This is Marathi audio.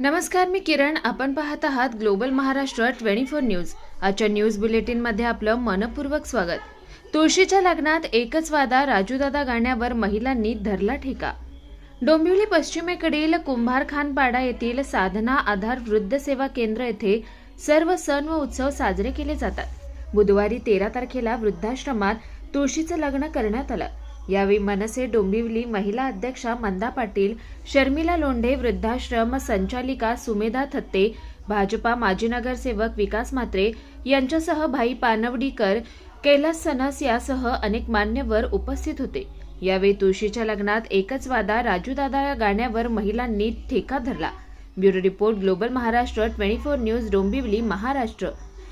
नमस्कार मी किरण. आपण पाहत आहात global Maharashtra twenty four news. आजच्या न्यूज बुलेटिनमध्ये आपलं मनपूर्वक स्वागत. तुळशीच्या लग्नात एकच वादा राजूदादा गाण्यावर महिलांनी धरला ठेका. डोंबिवली पश्चिमेकडील कुंभारखानपाडा येथील साधना आधार वृद्ध सेवा केंद्र येथे सर्व सण व उत्सव साजरे केले जातात. बुधवारी तेरा तारखेला वृद्धाश्रमात तुळशीचं लग्न करण्यात आलं. यावेळी मनसे डोंबिवली महिला अध्यक्षा मंदा पाटील शर्मिला लोंढे वृद्धाश्रम संचालिका सुमेधा थत्ते भाजपा माजी नगरसेवक विकास म्हात्रे यांच्यासह भाई पानवडीकर कैलास सनस यासह अनेक मान्यवर उपस्थित होते. यावेळी तुळशीच्या लग्नात एकच वादा राजूदादा या गाण्यावर महिलांनी ठेका धरला. Bureau report global Maharashtra twenty four news Dombivli Maharashtra.